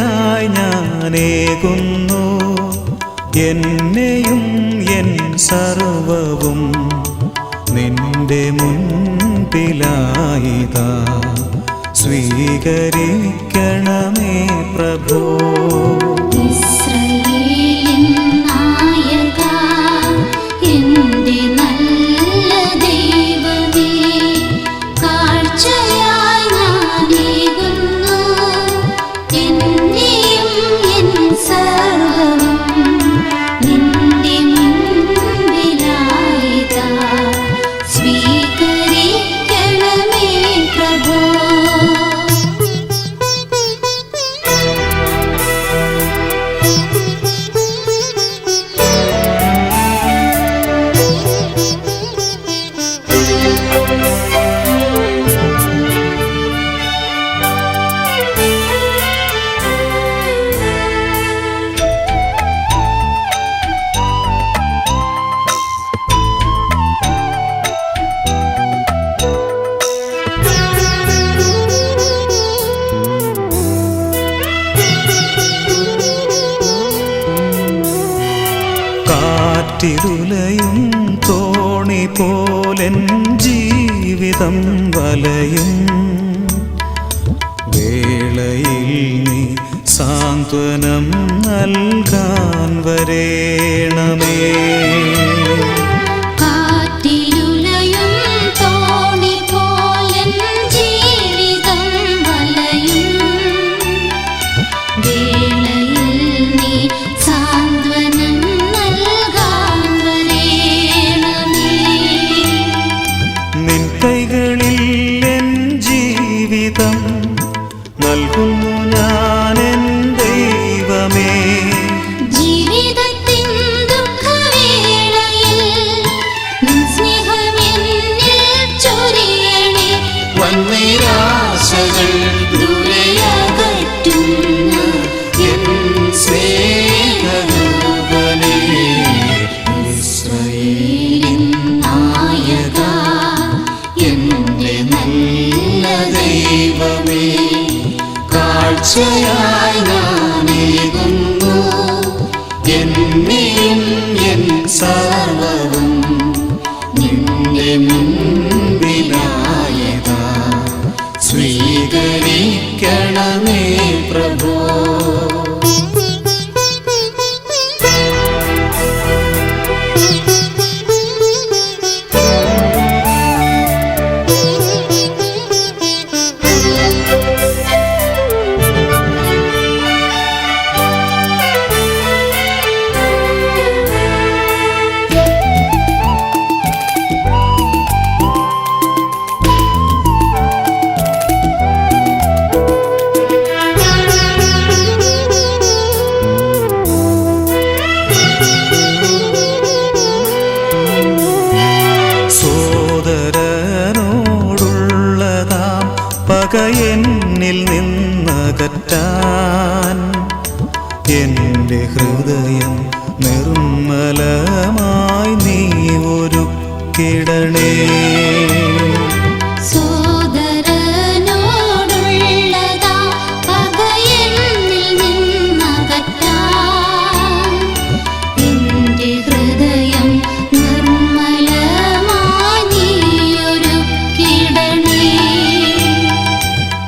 ായി ഞാനേ കുന്നു എന്നെയും എൻ സർവവും നിന്റെ മുൻപിലായിതാ. സ്വീകരിക്കണമേ പ്രഭോ. തിരുലയും തോണി പോലെൻ ജീവിതം വലയും to you.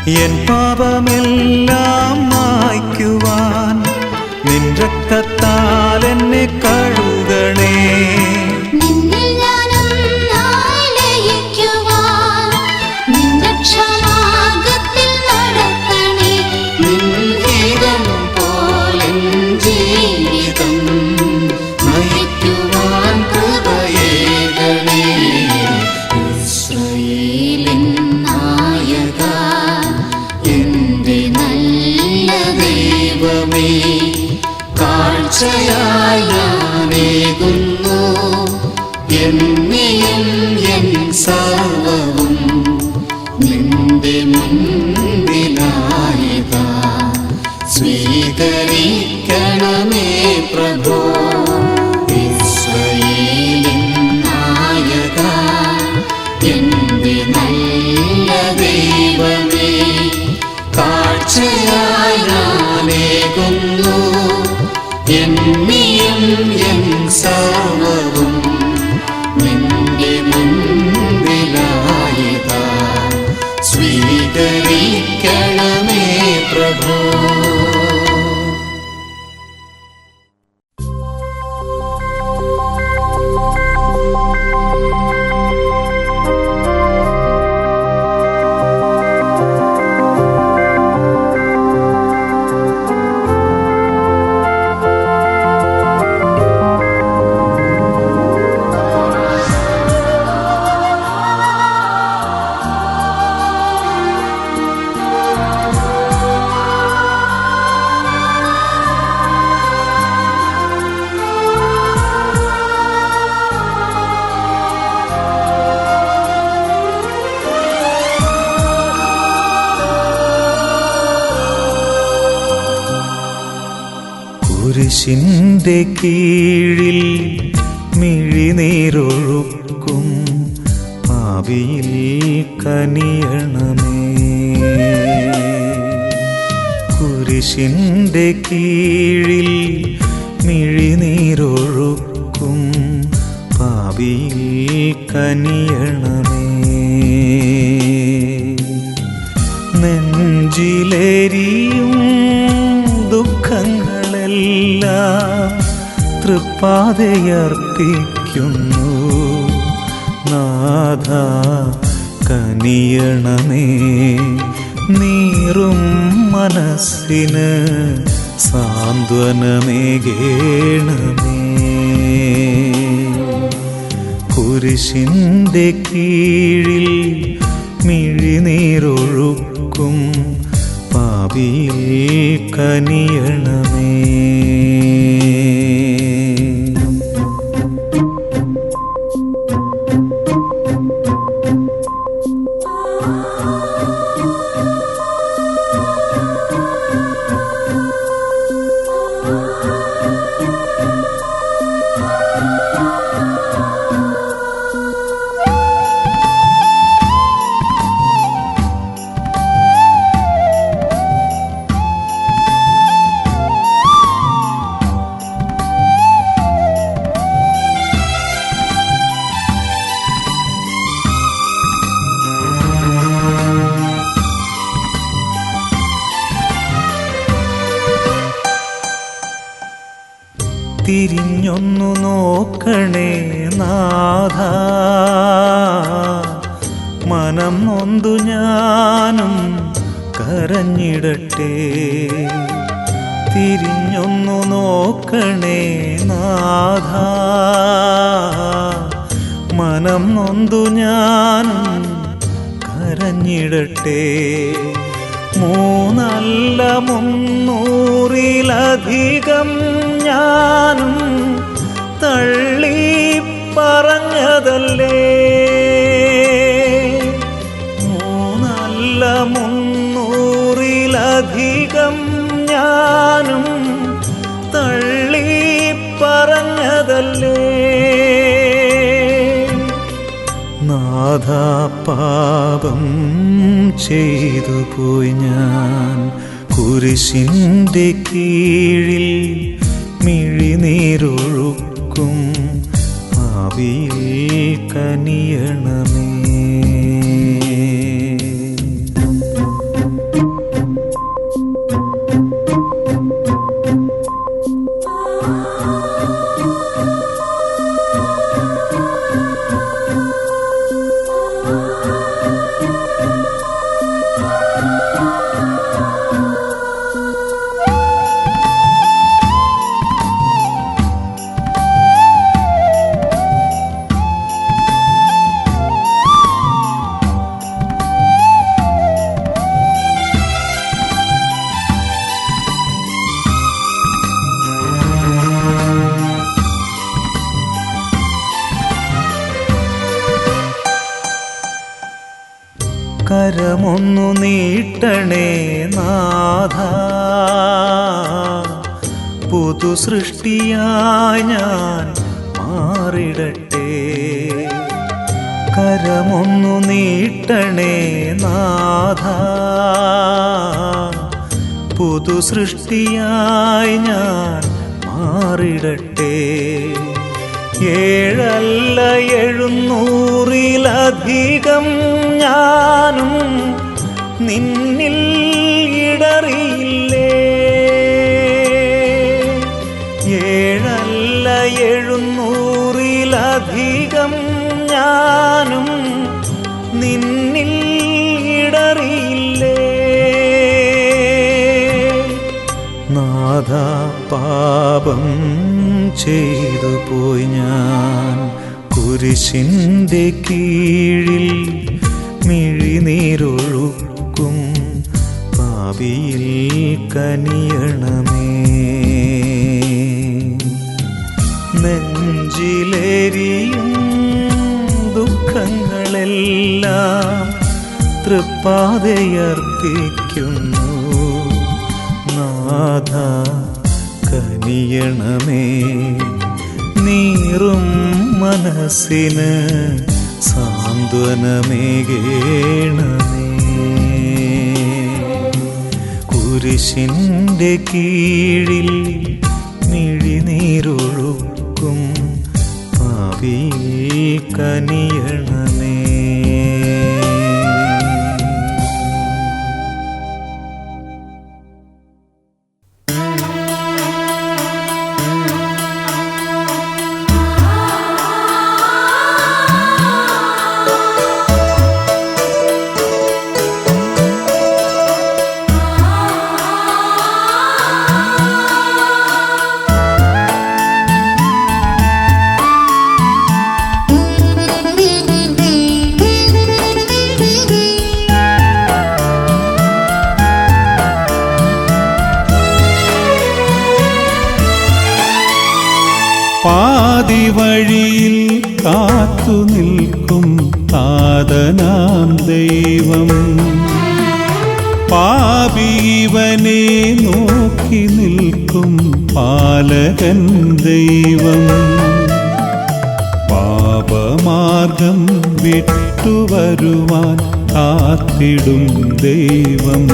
എൻ പാപമെല്ലാം മായ്ക്കുവാൻ നിൻ രക്തത്താൽ കാഴ്ചയായി ഞാനേകുന്നു എന്നിയും എൻ സർവവും നിന്റെ മുൻപിലായിതാ. സ്വീകരിക്കണമേ പ്രഭോ. കുരിശിന്റെ കീഴിൽ മിഴിനീരൊഴുക്കും ആവിയിൽ കനിയണമേ. കുരിശിന്റെ കീഴിൽ മിഴിനീരൊഴുക്കും പാവിയിൽ കനിയണമേ. നെഞ്ചിലേരിയും തൃപ്പാതയർപ്പിക്കുന്നു നാഥ കനിയണമേ നീറും മനസ്സിന് സാന്ത്വനമേകേണമേ കുരിശിന്റെ കീഴിൽ മിഴിനീരൊഴുക്കും പാവിയിൽ കനിയണമേ. Oh, oh. മനം നൊന്തു ഞാനും കരഞ്ഞിടട്ടെ. തിരിഞ്ഞൊന്നു നോക്കണേ നാഥ. മനം നൊന്തു ഞാനും കരഞ്ഞിടട്ടെ. മൂന്നല്ല മുന്നൂറിലധികം ഞാനും തള്ളി പറഞ്ഞതല്ലേ? മുന്നൂറിലധികം ഞാനും തള്ളി പറഞ്ഞതല്ലേ? നാഥ പാപം ചെയ്തു പോയി ഞാൻ കുരിശിന്റെ കീഴിൽ മിഴിനീരൊഴുക്കും ആവിയിൽ കനിയണമേ. കരമൊന്നു നീട്ടണേ നാഥ. പുതു സൃഷ്ടിയായി ഞാൻ മാറിടട്ടെ. കരമൊന്നു നീട്ടണേ നാഥ. പുതു സൃഷ്ടിയായി ഞാൻ മാറിടട്ടെ. ഏഴല്ല എഴുന്നൂറിലധികം നിന്നിൽ ഇടറിയില്ലേ? ഏഴല്ല എഴുന്നൂറിലധികം ഞാനും നിന്നിൽ ഇടറിയില്ലേ? നാഥ പാപം ചെയ്തു പോയി ഞാൻ. കുരിശിന്റെ കീഴിൽ മിഴിനീരൊഴുക്കും പാവിയിൽ കനിയണമേ. നെഞ്ചിലേരിയും ദുഃഖങ്ങളെല്ലാം തൃപ്പാതയർപ്പിക്കുന്നു നാഥ കനി കനിയണമേ. നീറും മനസ്സിന് സാന്ത്വനമേകേണമേ. കുരിശിന്റെ കീഴിൽ പാതി വഴിയിൽ കാത്തു നിൽക്കും താതനാം ദൈവം. പാപീവനെ നോക്കി നിൽക്കും പാലകൻ ദൈവം. പാപമാർഗം വിട്ടുവരുവാൻ കാത്തിടും ദൈവം.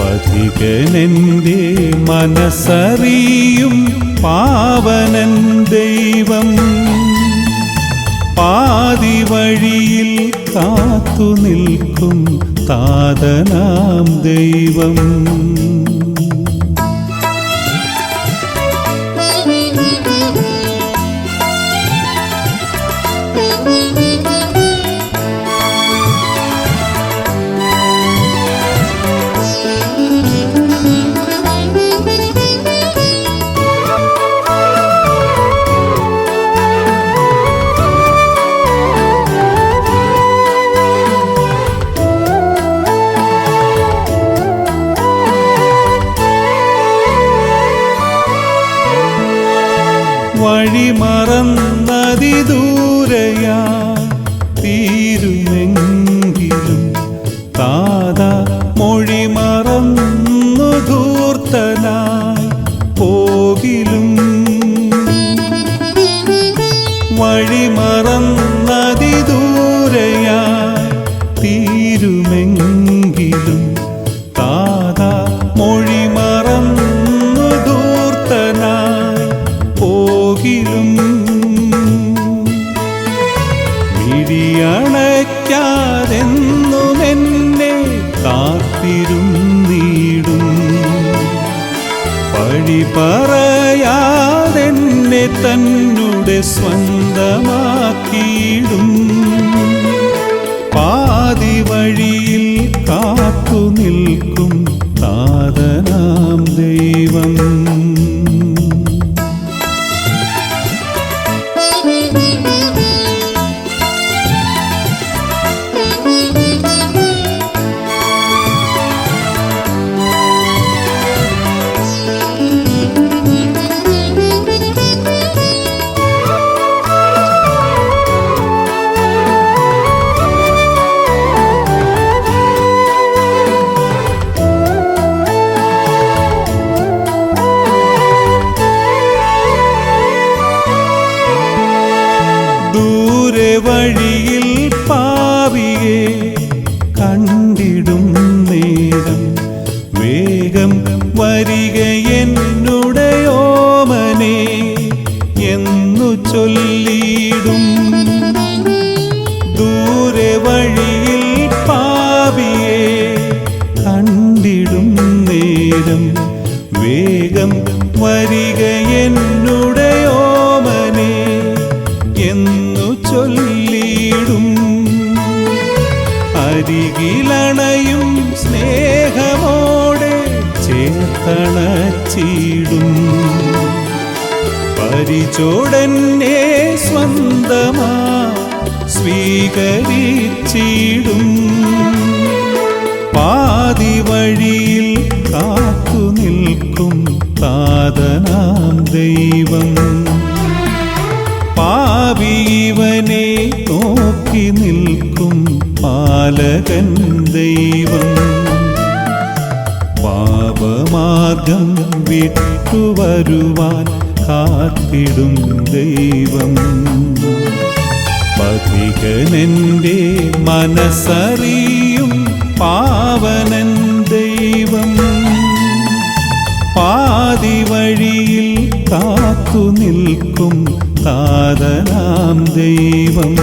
പഥികനെന്റെ മനസ്സറിയും പാവനൻ ദൈവം. പാതി വഴിയിൽ കാത്തു നിൽക്കും താതനാം ദൈവം. വഴി മറന്നതി ദൂരയാ തീരുമെങ്കിലും താത മൊഴി മറന്നു ധൂർത്തനായി പോകിലും. വഴി മറന്നതി തന്നെ സ്വന്തമാക്കിയിടും. പാതി വഴിയിൽ കാത്തു നിൽക്കും താതനാം ദൈവം. കണ്ടിടും നേരം വേഗം വരിക എന്നുടയോമനെ എന്നു ചൊല്ലിയിടും. അരികിലണയും സ്നേഹമോടെ ചേർത്തണച്ചിടും. പരിചോടന്നെ സ്വന്തമാ സ്വീകരിച്ചിടും. കാത്തു നിൽക്കും താതനാം ദൈവം പാവീവനെ നോക്കി നിൽക്കും പാലകൻ ദൈവം. പാപമാർഗം വിട്ടുവരുവാൻ കാത്തിടും ദൈവം. പഥികനെന്റെ മനസ്സറിയും പാവനൻ കാത്തു നിൽക്കും താതനാം ദൈവം.